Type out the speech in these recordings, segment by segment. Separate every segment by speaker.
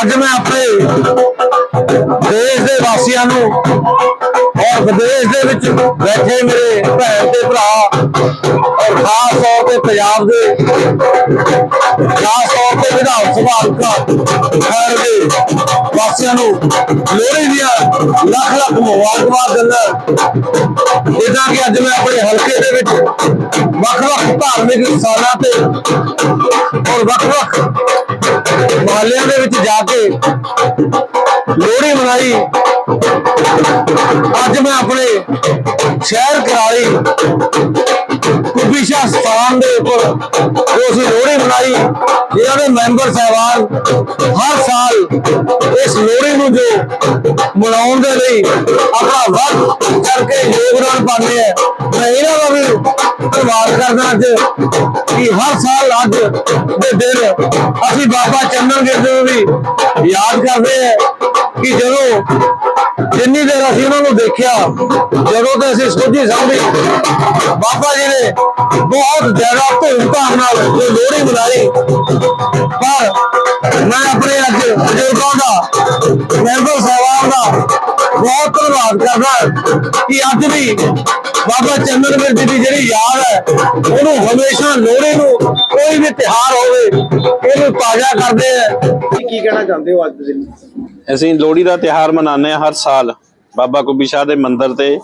Speaker 1: ਅੱਜ ਮੈਂ ਆਪਣੇ ਦੇਸ਼ ਦੇ ਵਾਸੀਆਂ ਨੂੰ ਔਰ ਵਿਦੇਸ਼ ਦੇ ਵਿੱਚ ਬੈਠੇ ਮੇਰੇ ਭੈਣ ਤੇ ਭਰਾ ਔਰ ਖਾਸ ਤੌਰ ਤੇ ਪੰਜਾਬ ਦੇ, ਖਾਸ ਤੌਰ ਤੇ ਵਿਧਾਨ ਸਭਾ ਹਲਕਾ ਖੈਰ ਦੇ ਵਾਸੀਆਂ ਨੂੰ ਲੋਹੜੀ ਦੀਆਂ ਲੱਖ ਲੱਖ ਮੁਬਾਰਕਬਾਦ ਦਿੰਦਾ ਜਿੱਦਾਂ ਕਿ ਅੱਜ ਮੈਂ ਆਪਣੇ ਹਲਕੇ ਦੇ ਵਿੱਚ ਵੱਖ ਵੱਖ ਧਾਰਮਿਕ ਸਥਾਨਾਂ ਤੇ ਔਰ ਵੱਖ ਵੱਖ ਮਹੱਲਿਆਂ ਦੇ ਲੋਹੜੀ ਮਨਾਈ। ਅੱਜ ਮੈਂ ਆਪਣੇ ਸ਼ਹਿਰ ਕਰਾਲੀ ਕੁਬੀਸ਼ਾ ਸਥਾਨ ਦੇ ਉੱਪਰ ਜੋ ਲੋਹੜੀ ਮਨਾਈ ਇਹਨਾਂ ਦੇ ਮੈਂਬਰ ਸਾਹਿਬਾਨ ਹਰ ਸਾਲ ਇਸ ਲੋਹੜੀ ਨੂੰ ਜੋ ਮਨਾਉਣ ਦੇ ਲਈ ਆਪਣਾ ਵਕਤ ਕਰਕੇ ਯੋਗਦਾਨ ਪਾਉਂਦੇ ਆ। ਮੈਂ ਇਹਨਾਂ ਦਾ ਵੀ ਧੰਨਵਾਦ ਕਰਦਾ ਅੱਜ ਕਿ ਹਰ ਸਾਲ ਅੱਜ ਦੇ ਦਿਨ ਅਸੀਂ ਬਾਬਾ ਚੰਦਨ ਗਿਰਦੇ ਵੀ ਯਾਦ ਕਰਦੇ ਆ ਕਿ ਜਦੋਂ ਜਿੰਨੀ ਦੇਰ ਅਸੀਂ ਉਹਨਾਂ ਨੂੰ ਦੇਖਿਆ, ਜਦੋਂ ਤੇ ਅਸੀਂ ਸੋਝੀ ਸਮਝੀ ਬਾਬਾ ਜੀ ਨੇ ਬਹੁਤ ਜ਼ਿਆਦਾ ਧੂਮਧਾਮ ਨਾਲ ਜੋ ਲੋਹੜੀ ਮਨਾਈ। ਪਰ ਮੈਂ ਆਪਣੇ ਅੱਜ ਬਜ਼ੁਰਗਾਂ ਦਾ, ਮੈਂਬਰ ਸਾਹਿਬਾਨ ਦਾ ਬਹੁਤ ਧੰਨਵਾਦ ਕਰਦਾ ਕਿ ਅੱਜ ਵੀ ਬਾਬਾ ਚੰਦਨ ਬਿਰਦੀ ਦੀ ਜਿਹੜੀ ਯਾਦ ਹੈ, ਉਹਨੂੰ ਹਮੇਸ਼ਾ ਲੋਹੜੀ ਨੂੰ ਕੋਈ ਵੀ ਤਿਹਾਰ ਹੋਵੇ, ਇਹਨੂੰ ਤਾਜ਼ਾ ਕਰਦੇ ਆ।
Speaker 2: ਕੀ ਕਹਿਣਾ ਚਾਹੁੰਦੇ ਹੋ ਅੱਜ ਦੇ ਦਿਨ?
Speaker 3: ਅਸੀਂ ਲੋਹੜੀ ਦਾ ਤਿਹਾਰ ਮਨਾਉਂਦੇ ਹਾਂ ਹਰ ਸਾਲ। ਬਾਬਾ ਕੁੱਬੀ ਸ਼ਾਹ ਦੇ ਮੰਦਿਰ ਤੇ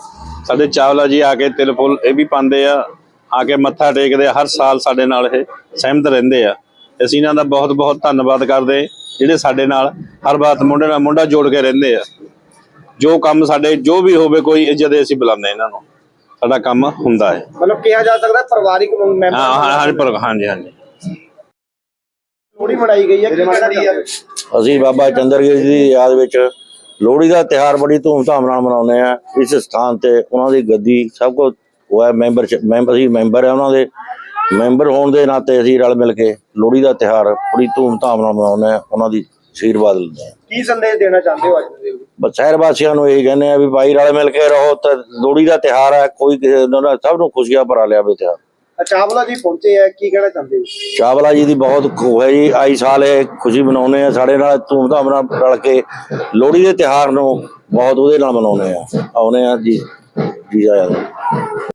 Speaker 3: ਸਾਡੇ ਚਾਵਲਾ ਜੀ ਆ ਕੇ ਤਿਲ ਫੁੱਲ ਇਹ ਵੀ ਪਾਉਂਦੇ ਆ ਆ ਕੇ ਮੱਥਾ ਟੇਕਦੇ ਆ, ਹਰ ਸਾਲ ਸਾਡੇ ਨਾਲ ਇਹ ਸਹਿਮਤ ਰਹਿੰਦੇ ਆ। ਅਸੀਂ ਇਹਨਾਂ ਦਾ ਬਹੁਤ ਬਹੁਤ ਧੰਨਵਾਦ ਕਰਦੇ ਜਿਹੜੇ ਸਾਡੇ ਨਾਲ ਹਰ ਬਾਤ ਮੁੰਡੇ ਨਾਲ ਮੁੰਡਾ ਜੋੜ ਕੇ ਰਹਿੰਦੇ ਆ। ਜੋ ਕੰਮ ਸਾਡੇ, ਜੋ ਵੀ ਹੋਵੇ, ਕੋਈ ਇੱਜ਼ਤ ਦੇ ਅਸੀਂ ਬੁਲਾਉਂਦੇ ਇਹਨਾਂ ਨੂੰ। ਸਾਡਾ ਕੰਮ ਹੁੰਦਾ ਹੈ।
Speaker 2: ਮਤਲਬ ਕਿਹਾ ਜਾ ਸਕਦਾ ਪਰਿਵਾਰਿਕ ਮੈਂਬਰ
Speaker 3: ਹਾਂ ਹਾਂ ਹਾਂ ਪਰ ਹਾਂਜੀ ਹਾਂਜੀ।
Speaker 2: ਲੋਹੜੀ ਮਨਾਈ ਗਈ ਹੈ ਕੀ ਚਾਹੁੰਦੇ ਹੋ?
Speaker 4: ਅਸੀਂ ਬਾਬਾ ਚੰਦਰਗਿਰੀ ਜੀ ਦੀ ਯਾਦ ਵਿੱਚ ਲੋਹੜੀ ਦਾ ਤਿਹਾਰ ਬੜੀ ਧੂਮਧਾਮ ਨਾਲ ਮਨਾਉਂਦੇ ਆ ਇਸ ਸਥਾਨ ਤੇ ਉਹਨਾਂ ਦੀ ਗੱਦੀ ਸਭ ਕੁਝ ਉਹ ਹੈ ਮੈਂਬਰ ਮੈਂਬਰ ਅਸੀਂ ਮੈਂਬਰ ਹੈ ਉਹਨਾਂ ਦੇ। ਮੈਂਬਰ ਹੋਣ ਦੇ ਨਾਤੇ ਅਸੀਂ ਰਲ ਮਿਲ ਕੇ ਲੋਹੜੀ ਦਾ ਤਿਹਾਰ ਬੜੀ ਧੂਮਧਾਮ ਨਾਲ ਮਨਾਉਂਦੇ ਆ ਉਹਨਾਂ ਦੀ ਆਸ਼ੀਰਵਾਦ ਲੈਂਦੇ ਆ
Speaker 2: ਕੀ ਸੰਦੇਸ਼ ਦੇਣਾ ਚਾਹੁੰਦੇ ਹੋ ਅੱਜ ਦੇ
Speaker 4: ਸ਼ਹਿਰ ਵਾਸੀਆਂ ਨੂੰ ਇਹੀ ਕਹਿੰਦੇ ਆ ਵੀ ਭਾਈ ਰਲ ਮਿਲ ਕੇ ਰਹੋ ਤੇ ਲੋਹੜੀ ਦਾ ਤਿਹਾਰ ਹੈ ਕੋਈ ਕਿਸੇ ਦਾ ਸਭ ਨੂੰ ਖੁਸ਼ੀਆਂ ਭਰਾ ਲਿਆ ਵੀ ਤਿਹਾਰ
Speaker 2: ਚਾਵਲਾ ਜੀ ਪਹੁੰਚੇ ਹੈ ਕੀ ਕਹਿਣਾ ਚਾਹੁੰਦੇ ਹੋ?
Speaker 4: ਚਾਵਲਾ ਜੀ ਦੀ ਬਹੁਤ ਖੋ ਹੈ ਜੀ ਆਈ ਸਾਲ ਇਹ ਖੁਸ਼ੀ ਮਨਾਉਂਦੇ ਆ ਸਾਡੇ ਨਾਲ ਧੂਮਧਾਮ ਨਾਲ ਰਲ ਕੇ ਲੋਹੜੀ ਦੇ ਤਿਹਾਰ ਨੂੰ ਬਹੁਤ ਉਹਦੇ ਨਾਲ ਮਨਾਉਂਦੇ ਆ ਆਉਨੇ ਆ ਜੀ ਜੀ ਆਇਆ